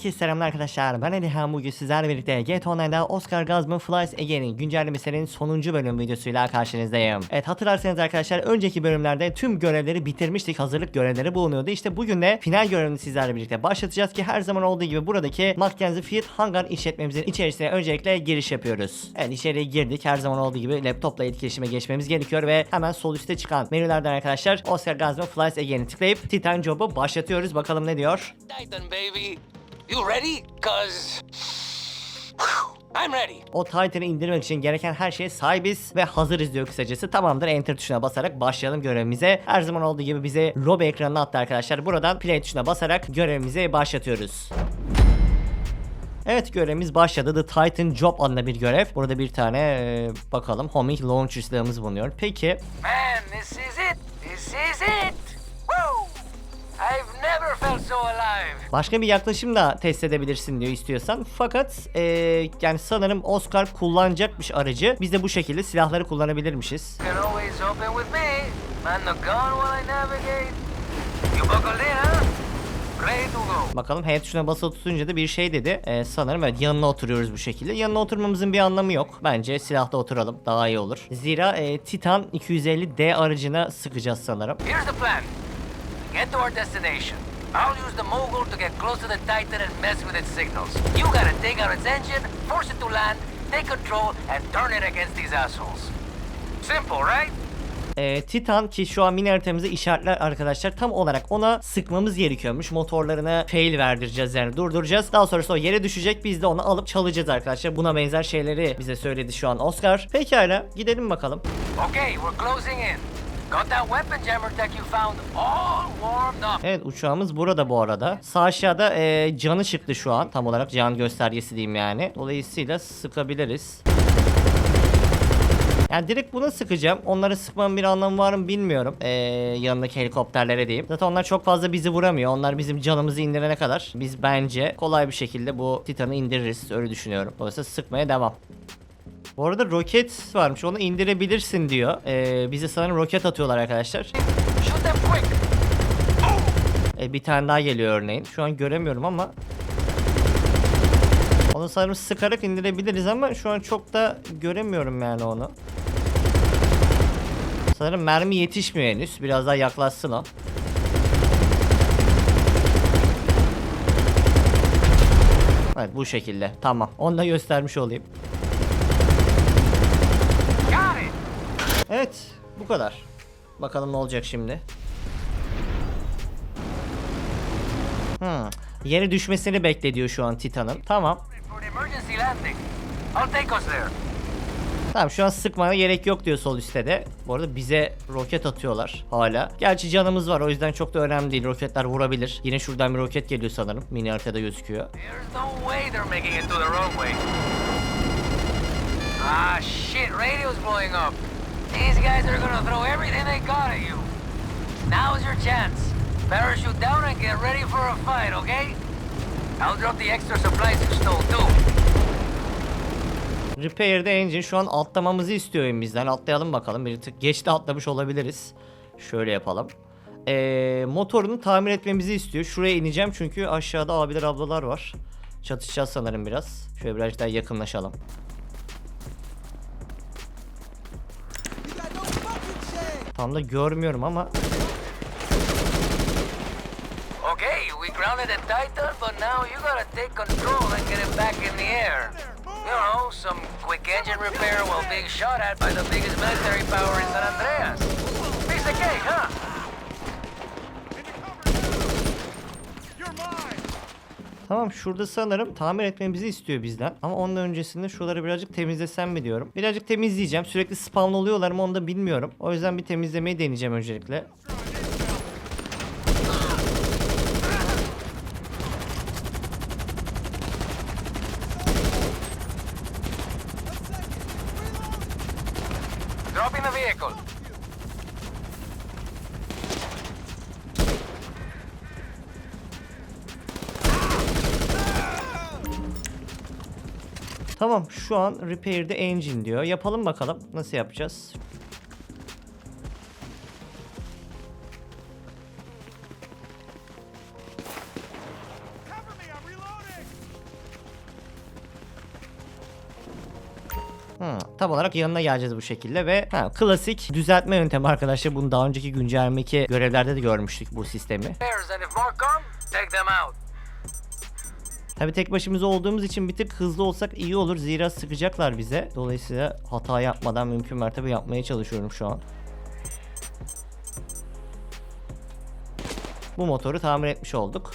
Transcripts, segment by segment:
Herkese selamlar arkadaşlar. Ben Alihan bugün sizlerle birlikte GTA Online'da Oscar Gazman Flies Again'in güncellemesinin sonuncu bölüm videosuyla karşınızdayım. Evet hatırlarsanız arkadaşlar önceki bölümlerde tüm görevleri bitirmiştik. Hazırlık görevleri bulunuyordu. İşte bugün de final görevini sizlerle birlikte başlatacağız ki her zaman olduğu gibi buradaki Mackenzie Field Hangar işletmemizin içerisine öncelikle giriş yapıyoruz. Evet içeriye girdik. Her zaman olduğu gibi laptopla etkileşime geçmemiz gerekiyor ve hemen sol üstte çıkan menülerden arkadaşlar Oscar Gazman Flies Again'i tıklayıp Titan Job'u başlatıyoruz. Bakalım ne diyor? Titan, baby. You ready? Cause I'm ready. O Titan'ı indirmek için gereken her şeye sahibiz ve hazırız diyor kısacası. Tamamdır enter tuşuna basarak başlayalım görevimize. Her zaman olduğu gibi bize lobi ekranına attı arkadaşlar. Buradan play tuşuna basarak görevimize başlatıyoruz. Evet görevimiz başladı. The Titan Job adında bir görev. Burada bir tane e, bakalım homing launcher silahımız bulunuyor. Peki Man, this is it. This is it. Başka bir yaklaşım da test edebilirsin diyor istiyorsan. Fakat e, yani sanırım Oscar kullanacakmış aracı. Biz de bu şekilde silahları kullanabilirmişiz. Bakalım H tuşuna basılı tutunca da bir şey dedi. Ee, sanırım evet yanına oturuyoruz bu şekilde. Yanına oturmamızın bir anlamı yok. Bence silahta oturalım daha iyi olur. Zira e, Titan 250D aracına sıkacağız sanırım. Here's the plan. Get to our destination. I'll use the mogul to get close to the Titan and mess with its signals. You gotta take out its engine, force it to land, take control, and turn it against these assholes. Simple, right? Ee, Titan ki şu an mini haritamızı işaretler arkadaşlar tam olarak ona sıkmamız gerekiyormuş. Motorlarına fail verdireceğiz yani durduracağız. Daha sonrasında o yere düşecek biz de onu alıp çalacağız arkadaşlar. Buna benzer şeyleri bize söyledi şu an Oscar. Pekala gidelim bakalım. Okay, we're closing in. Evet uçağımız burada bu arada. Sağ aşağıda e, canı çıktı şu an. Tam olarak can göstergesi diyeyim yani. Dolayısıyla sıkabiliriz. Yani direkt buna sıkacağım. Onları sıkmam bir anlamı var mı bilmiyorum. Ee, yanındaki helikopterlere diyeyim. Zaten onlar çok fazla bizi vuramıyor. Onlar bizim canımızı indirene kadar biz bence kolay bir şekilde bu Titan'ı indiririz. Öyle düşünüyorum. Dolayısıyla sıkmaya devam. Bu arada roket varmış. Onu indirebilirsin diyor. Ee, bize sanırım roket atıyorlar arkadaşlar. Shoot them quick. E, bir tane daha geliyor örneğin. Şu an göremiyorum ama. Onu sanırım sıkarak indirebiliriz ama şu an çok da göremiyorum yani onu. Sanırım mermi yetişmiyor henüz. Biraz daha yaklaşsın o. Evet bu şekilde. Tamam. Onu da göstermiş olayım. Got it. Evet. Bu kadar. Bakalım ne olacak şimdi. Hmm. Yere düşmesini beklediyor şu an Titan'ın. Tamam. Tamam şu an sıkmaya gerek yok diyor sol üstte de. Bu arada bize roket atıyorlar hala. Gerçi canımız var o yüzden çok da önemli değil. Roketler vurabilir. Yine şuradan bir roket geliyor sanırım. Mini haritada gözüküyor. Ah, shit, radio's blowing up. These guys are gonna throw everything they got at you. Now's your chance. Parachute down and get ready for a fight, okay? I'll drop the extra supplies you stole too. Repair the engine şu an atlamamızı istiyor bizden. Atlayalım bakalım. Bir tık geç de atlamış olabiliriz. Şöyle yapalım. Ee, motorunu tamir etmemizi istiyor. Şuraya ineceğim çünkü aşağıda abiler ablalar var. Çatışacağız sanırım biraz. Şöyle biraz daha yakınlaşalım. Tam da görmüyorum ama Okay, we grounded the Titan, but now you gotta take control and get it back in the air. You know, some quick engine repair while being shot at by the biggest military power in San Andreas. Piece of cake, huh? Tamam şurada sanırım tamir etmemizi istiyor bizden. Ama onun öncesinde şuraları birazcık temizlesem mi diyorum. Birazcık temizleyeceğim. Sürekli spawn oluyorlar mı onu da bilmiyorum. O yüzden bir temizlemeyi deneyeceğim öncelikle. Dropping the vehicle. Tamam şu an repair the engine diyor. Yapalım bakalım nasıl yapacağız. Hmm, tam olarak yanına geleceğiz bu şekilde ve ha, klasik düzeltme yöntemi arkadaşlar. Bunu daha önceki güncellemeki görevlerde de görmüştük bu sistemi. Tabi tek başımıza olduğumuz için bir tık hızlı olsak iyi olur. Zira sıkacaklar bize. Dolayısıyla hata yapmadan mümkün mertebe yapmaya çalışıyorum şu an. Bu motoru tamir etmiş olduk.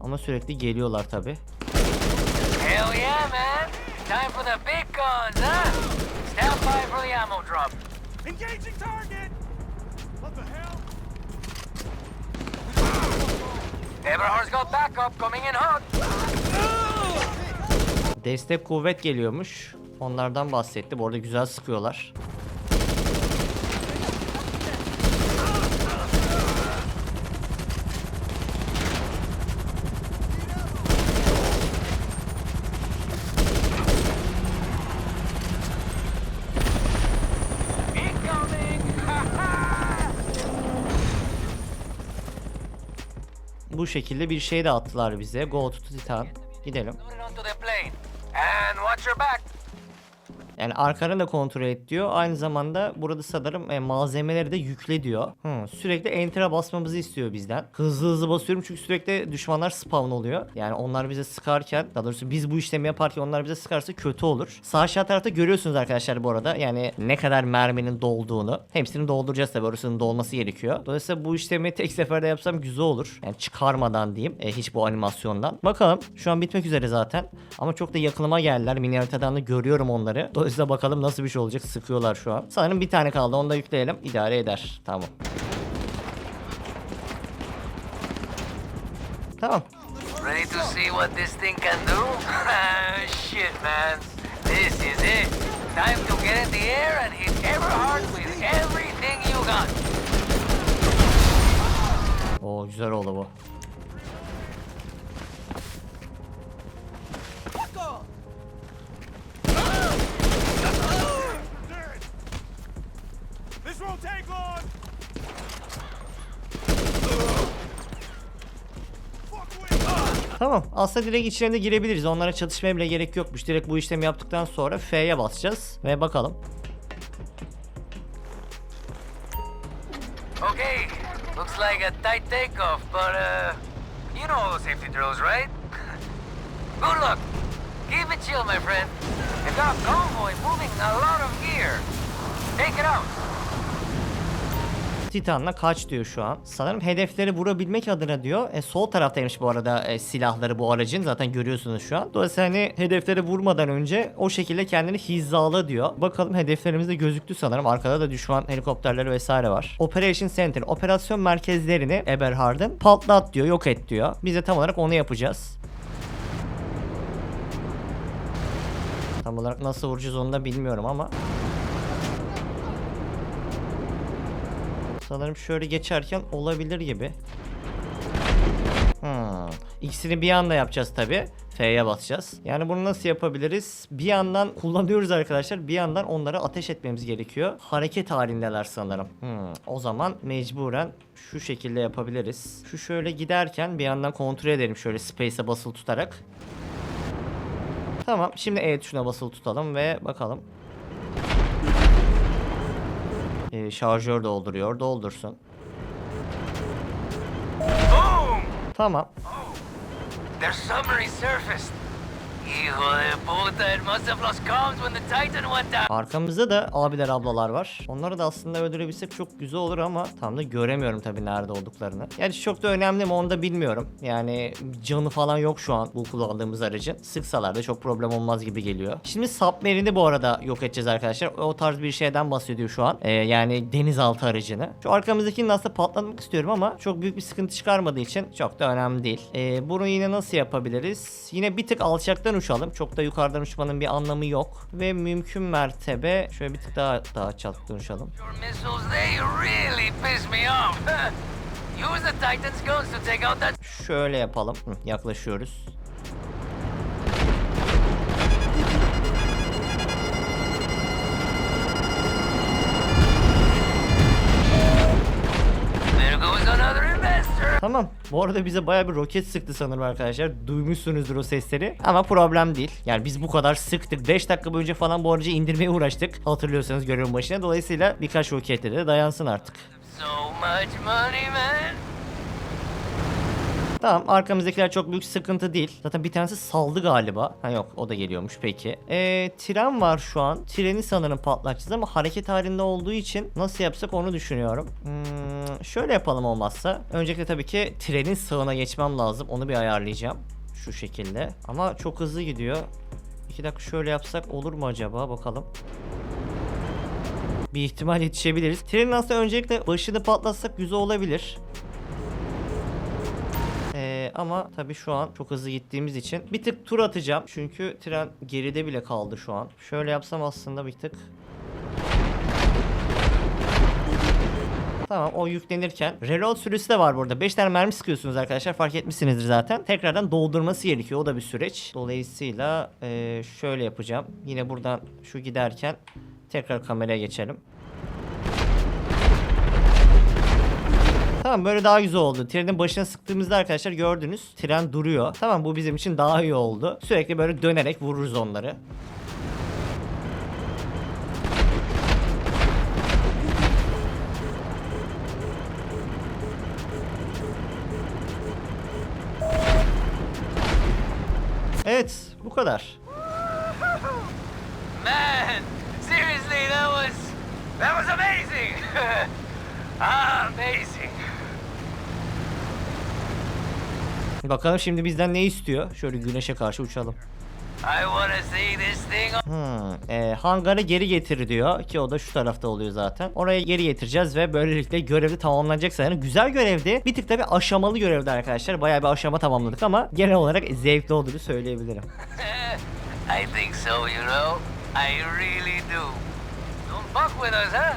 Ama sürekli geliyorlar tabi. Hell yeah, man. Time for the big guns, huh? Stand by for the ammo drop. Engaging target! What the hell? Eberhard's got backup coming in hot. Destek kuvvet geliyormuş. Onlardan bahsetti. Bu arada güzel sıkıyorlar. Bu şekilde bir şey de attılar bize. Go to Titan. Gidelim. And watch your back. Yani arkanı da kontrol et diyor. Aynı zamanda burada sanırım e, malzemeleri de yükle diyor. Hı, sürekli enter'a basmamızı istiyor bizden. Hızlı hızlı basıyorum çünkü sürekli düşmanlar spawn oluyor. Yani onlar bize sıkarken, daha doğrusu biz bu işlemi yaparken onlar bize sıkarsa kötü olur. Sağ aşağı tarafta görüyorsunuz arkadaşlar bu arada. Yani ne kadar merminin dolduğunu. Hepsini dolduracağız tabii orasının dolması gerekiyor. Dolayısıyla bu işlemi tek seferde yapsam güzel olur. Yani çıkarmadan diyeyim. e, hiç bu animasyondan. Bakalım. Şu an bitmek üzere zaten. Ama çok da yakınıma geldiler. Mini haritadan da görüyorum onları. Dolayısıyla bakalım nasıl bir şey olacak. Sıkıyorlar şu an. Sanırım bir tane kaldı. Onu da yükleyelim. İdare eder. Tamam. Tamam. Ready to see what this thing can do? Shit, man. This is it. Time to get in the air and hit Eberhard with everything you got. Oo güzel oldu bu. Tamam. Aslında direkt içine de girebiliriz. Onlara çatışmaya bile gerek yokmuş. Direkt bu işlemi yaptıktan sonra F'ye basacağız. Ve bakalım. Okay, looks like a tight takeoff, but uh, you know all the safety drills, right? Good luck. Keep it chill, my friend. We've got convoy moving a lot of gear. Take it out. Titan'la kaç diyor şu an. Sanırım hedefleri vurabilmek adına diyor. E, sol taraftaymış bu arada e, silahları bu aracın. Zaten görüyorsunuz şu an. Dolayısıyla hani hedefleri vurmadan önce o şekilde kendini hizala diyor. Bakalım hedeflerimiz de gözüktü sanırım. Arkada da düşman helikopterleri vesaire var. Operation Center, operasyon merkezlerini Eberhard'ın patlat diyor, yok et diyor. Biz de tam olarak onu yapacağız. Tam olarak nasıl vuracağız onu da bilmiyorum ama. Sanırım şöyle geçerken olabilir gibi. Hmm. İkisini bir anda yapacağız tabi. F'ye basacağız. Yani bunu nasıl yapabiliriz? Bir yandan kullanıyoruz arkadaşlar. Bir yandan onlara ateş etmemiz gerekiyor. Hareket halindeler sanırım. Hmm. O zaman mecburen şu şekilde yapabiliriz. Şu şöyle giderken bir yandan kontrol edelim şöyle space'e basılı tutarak. Tamam. Şimdi E tuşuna basılı tutalım ve bakalım. Ee, şarjör dolduruyor. Doldursun. Boom! Tamam. Their submarine surfaced. Arkamızda da abiler ablalar var. Onları da aslında öldürebilsek çok güzel olur ama tam da göremiyorum tabii nerede olduklarını. Yani çok da önemli mi onu da bilmiyorum. Yani canı falan yok şu an bu kullandığımız aracın. Sıksalar da çok problem olmaz gibi geliyor. Şimdi submarine'i bu arada yok edeceğiz arkadaşlar. O tarz bir şeyden bahsediyor şu an. Ee, yani denizaltı aracını. Şu arkamızdakini aslında patlatmak istiyorum ama çok büyük bir sıkıntı çıkarmadığı için çok da önemli değil. Ee, bunu yine nasıl yapabiliriz? Yine bir tık alçaktan uçalım. Çok da yukarıdan uçmanın bir anlamı yok. Ve mümkün mertebe şöyle bir tık daha daha alçaktan uçalım. Şöyle yapalım. Hı, yaklaşıyoruz. Tamam. Bu arada bize baya bir roket sıktı sanırım arkadaşlar. Duymuşsunuzdur o sesleri. Ama problem değil. Yani biz bu kadar sıktık. 5 dakika boyunca falan bu aracı indirmeye uğraştık. Hatırlıyorsanız görevin başına. Dolayısıyla birkaç roketle de dayansın artık. So much money, man. Tamam arkamızdakiler çok büyük sıkıntı değil. Zaten bir tanesi saldı galiba. Ha yok o da geliyormuş peki. Ee, tren var şu an. Treni sanırım patlatacağız ama hareket halinde olduğu için nasıl yapsak onu düşünüyorum. Hmm, şöyle yapalım olmazsa. Öncelikle tabii ki trenin sağına geçmem lazım. Onu bir ayarlayacağım. Şu şekilde. Ama çok hızlı gidiyor. İki dakika şöyle yapsak olur mu acaba bakalım. Bir ihtimal yetişebiliriz. Trenin aslında öncelikle başını patlatsak güzel olabilir. Ama tabii şu an çok hızlı gittiğimiz için bir tık tur atacağım. Çünkü tren geride bile kaldı şu an. Şöyle yapsam aslında bir tık. Tamam o yüklenirken reload süresi de var burada. 5 tane mermi sıkıyorsunuz arkadaşlar fark etmişsinizdir zaten. Tekrardan doldurması gerekiyor o da bir süreç. Dolayısıyla eee, şöyle yapacağım. Yine buradan şu giderken tekrar kameraya geçelim. Tamam böyle daha güzel oldu. Trenin başına sıktığımızda arkadaşlar gördünüz. Tren duruyor. Tamam bu bizim için daha iyi oldu. Sürekli böyle dönerek vururuz onları. Evet bu kadar. Man, seriously, that was that was amazing. amazing. Bakalım şimdi bizden ne istiyor? Şöyle güneşe karşı uçalım. Hmm, e, hangarı geri getir diyor ki o da şu tarafta oluyor zaten. Oraya geri getireceğiz ve böylelikle görevi tamamlanacak sanırım. Güzel görevdi. Bir tık da bir aşamalı görevdi arkadaşlar. Bayağı bir aşama tamamladık ama genel olarak zevkli olduğunu söyleyebilirim. I think so, you know. I really do. Don't fuck with us, huh?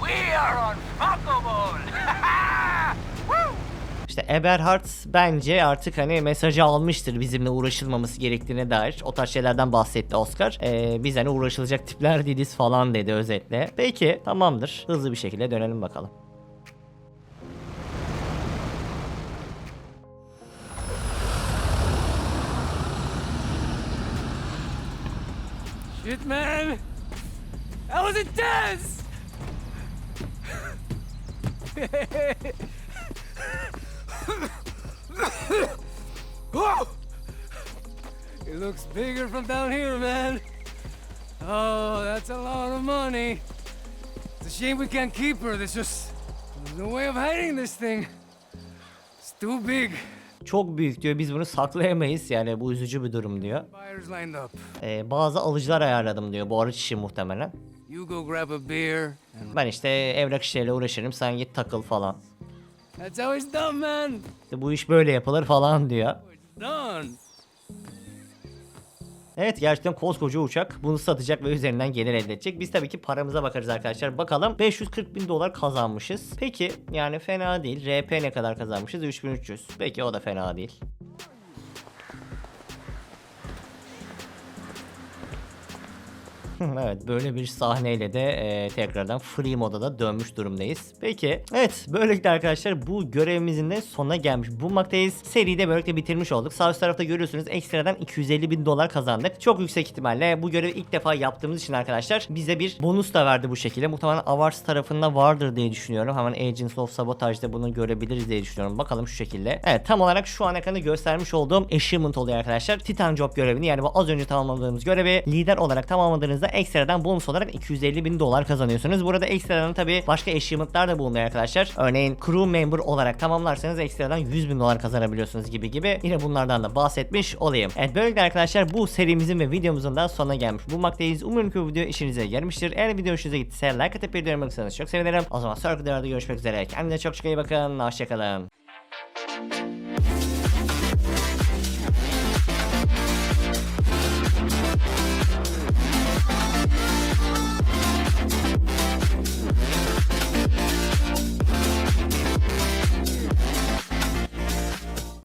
We are unfuckable. İşte Eberhard bence artık hani mesajı almıştır bizimle uğraşılmaması gerektiğine dair. O tarz şeylerden bahsetti Oscar. Ee, biz hani uğraşılacak tipler değiliz falan dedi özetle. Peki tamamdır. Hızlı bir şekilde dönelim bakalım. Shit, man! That was intense! It looks bigger from down here, man. Oh, that's a lot of money. It's a shame we can't keep her. There's just there's no way of hiding this thing. It's too big. Çok büyük diyor biz bunu saklayamayız yani bu üzücü bir durum diyor. Ee, bazı alıcılar ayarladım diyor bu araç için muhtemelen. Ben işte evrak işleriyle uğraşırım sen git takıl falan. That's how it's done, man. İşte bu iş böyle yapılır falan diyor. Done. Evet gerçekten koskoca uçak bunu satacak ve üzerinden gelir elde edecek. Biz tabii ki paramıza bakarız arkadaşlar. Bakalım 540 bin dolar kazanmışız. Peki yani fena değil. RP ne kadar kazanmışız? 3300. Peki o da fena değil. evet böyle bir sahneyle de e, tekrardan free moda da dönmüş durumdayız. Peki evet böylelikle arkadaşlar bu görevimizin de sonuna gelmiş bulunmaktayız. Seriyi de böylelikle bitirmiş olduk. Sağ üst tarafta görüyorsunuz ekstradan 250 bin dolar kazandık. Çok yüksek ihtimalle bu görevi ilk defa yaptığımız için arkadaşlar bize bir bonus da verdi bu şekilde. Muhtemelen Avars tarafında vardır diye düşünüyorum. Hemen Agents of Sabotage'da bunu görebiliriz diye düşünüyorum. Bakalım şu şekilde. Evet tam olarak şu an ekranda göstermiş olduğum achievement oluyor arkadaşlar. Titan Job görevini yani bu az önce tamamladığımız görevi lider olarak tamamladığınızda ekstradan bonus olarak 250 bin dolar kazanıyorsunuz. Burada ekstradan tabi başka achievementlar da bulunuyor arkadaşlar. Örneğin crew member olarak tamamlarsanız ekstradan 100 bin dolar kazanabiliyorsunuz gibi gibi. Yine bunlardan da bahsetmiş olayım. Evet böylelikle arkadaşlar bu serimizin ve videomuzun da sonuna gelmiş bulunmaktayız. Umarım ki bu video işinize yaramıştır. Eğer video hoşunuza gittiyse like atıp bir yorum çok sevinirim. O zaman sonraki videoda görüşmek üzere. Kendinize çok çok iyi bakın. Hoşçakalın.